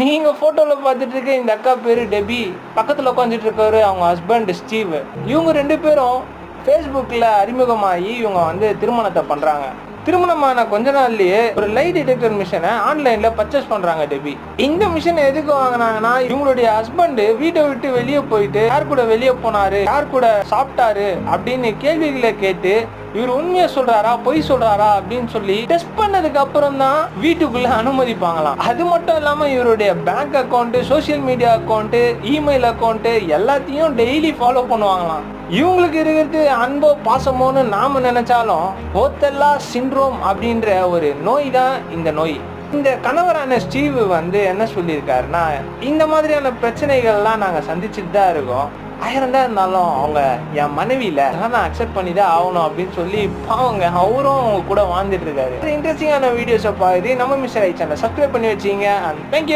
நீங்க போட்டோல பார்த்துட்டு இருக்க இந்த அக்கா பேரு டெபி. பக்கத்துல உட்காந்துட்டு இருக்கவரு அவங்க ஹஸ்பண்ட் ஸ்டீவ். இவங்க ரெண்டு பேரும் ஃபேஸ்புக்கில் அறிமுகமாகி இவங்க வந்து திருமணத்தை பண்ணுறாங்க திருமணமான கொஞ்ச நாள்லயே ஒரு லைட் டிடெக்டர் மிஷினை ஆன்லைன்ல பர்ச்சேஸ் பண்றாங்க டெபி. இந்த மிஷினை எதுக்கு வாங்கினாங்கன்னா இவங்களுடைய ஹஸ்பண்ட் வீட்டை விட்டு வெளியே போயிட்டு யார் கூட வெளியே போனாரு யார் கூட சாப்பிட்டாரு அப்படின்னு கேள்விகளை கேட்டு இவர் உண்மையை சொல்றாரா பொய் சொல்றாரா அப்படின்னு சொல்லி டெஸ்ட் பண்ணதுக்கு அப்புறம் தான் வீட்டுக்குள்ள அனுமதிப்பாங்களாம். அது மட்டும் இல்லாம இவருடைய bank account social media account email account எல்லாத்தையும் டெய்லி ஃபாலோ பண்ணுவாங்களாம். இவங்களுக்கு இருக்கிறது அன்போ பாசமோன்னு நாம நினைச்சாலும் ஓத்தெல்லா சிண்ட்ரோம் அப்படின்ற ஒரு நோய் தான் இந்த நோய். இந்த கணவரான ஸ்டீவ் வந்து என்ன சொல்லியிருக்காருன்னா இந்த மாதிரியான பிரச்சனைகள்லாம் நாங்கள் சந்திச்சுட்டு தான் இருக்கோம். ஆயிரம் தான் இருந்தாலும் அவங்க என் மனைவியில அதெல்லாம் நான் அக்செப்ட் பண்ணி தான் ஆகணும் அப்படின்னு சொல்லி பாவங்க அவரும் அவங்க கூட வாழ்ந்துட்டு இருக்காரு. இன்ட்ரெஸ்டிங்கான வீடியோஸை பார்த்து நம்ம மிஸ் ஆயிடுச்சு சப்ஸ்கிரைப் பண்ணி வச்சிங்க அண்ட் தேங்க்யூ